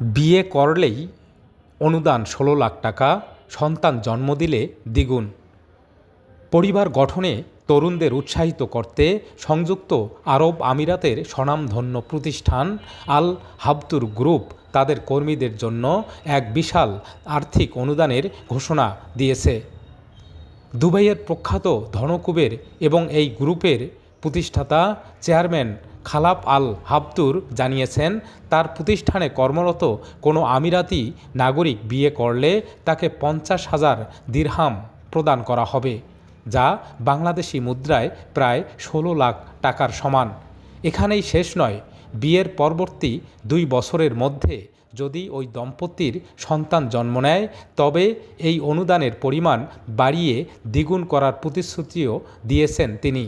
বিয়ে করলেই অনুদান ষোলো লাখ টাকা, সন্তান জন্ম দিলে দ্বিগুণ। পরিবার গঠনে তরুণদের উৎসাহিত করতে সংযুক্ত আরব আমিরাতের স্বনামধন্য প্রতিষ্ঠান আল হাবতুর গ্রুপ তাদের কর্মীদের জন্য এক বিশাল আর্থিক অনুদানের ঘোষণা দিয়েছে। দুবাইয়ের প্রখ্যাত ধনকুবের এবং এই গ্রুপের প্রতিষ্ঠাতা চেয়ারম্যান খালাপ আল হাবতুর জানিয়েছেন, তার প্রতিষ্ঠানে কর্মরত কোনো আমিরাতি নাগরিক বিয়ে করলে তাকে পঞ্চাশ হাজার দিরহাম প্রদান করা হবে, যা বাংলাদেশি মুদ্রায় প্রায় ষোলো লাখ টাকার সমান। এখানেই শেষ নয়, বিয়ের পরবর্তী দুই বছরের মধ্যে যদি ওই দম্পতির সন্তান জন্ম নেয়, তবে এই অনুদানের পরিমাণ বাড়িয়ে দ্বিগুণ করার প্রতিশ্রুতিও দিয়েছেন তিনি।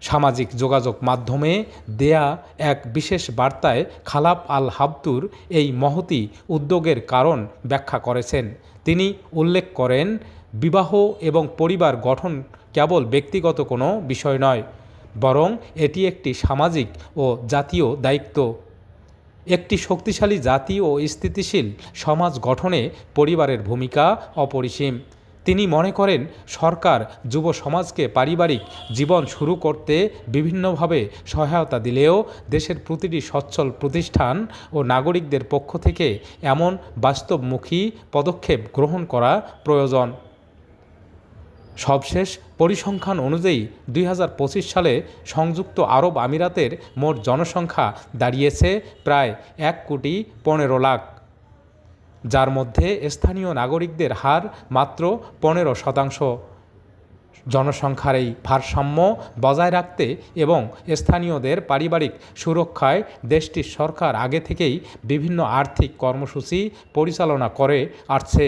সামাজিক যোগাযোগ মাধ্যমে দেয়া এক বিশেষ বার্তায় খালাপ আল হাবতুর এই মহতি উদ্যোগের কারণ ব্যাখ্যা করেছেন। তিনি উল্লেখ করেন, বিবাহ এবং পরিবার গঠন কেবল ব্যক্তিগত কোনো বিষয় নয়, বরং এটি একটি সামাজিক ও জাতীয় দায়িত্ব। একটি শক্তিশালী জাতি ও স্থিতিশীল সমাজ গঠনে পরিবারের ভূমিকা অপরিসীম। তিনি মনে করেন, সরকার যুব সমাজকে পারিবারিক জীবন শুরু করতে বিভিন্নভাবে সহায়তা দিলেও দেশের প্রতিটি সচ্ছল প্রতিষ্ঠান ও নাগরিকদের পক্ষ থেকে এমন বাস্তবমুখী পদক্ষেপ গ্রহণ করা প্রয়োজন। সবশেষ পরিসংখ্যান অনুযায়ী দুই হাজার পঁচিশ সালে সংযুক্ত আরব আমিরাতের মোট জনসংখ্যা দাঁড়িয়েছে প্রায় এক কোটি পনেরো লাখ। যার মধ্যে স্থানীয় নাগরিকদের হার মাত্র পনেরো শতাংশ। জনসংখ্যার এই ভারসাম্য বজায় রাখতে এবং স্থানীয়দের পারিবারিক সুরক্ষায় দেশটির সরকার আগে থেকেই বিভিন্ন আর্থিক কর্মসূচি পরিচালনা করে আসছে।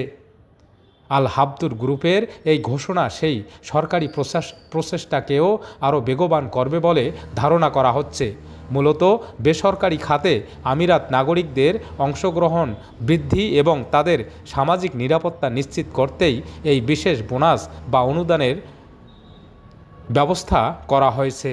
আল হাবদুর গ্রুপের এই ঘোষণা সেই সরকারি প্রচেষ্টাকেও আরও বেগবান করবে বলে ধারণা করা হচ্ছে। মূলত বেসরকারি খাতে আমিরাত নাগরিকদের অংশগ্রহণ, বৃদ্ধি এবং তাদের সামাজিক নিরাপত্তা নিশ্চিত করতেই এই বিশেষ বোনাস বা অনুদানের ব্যবস্থা করা হয়েছে।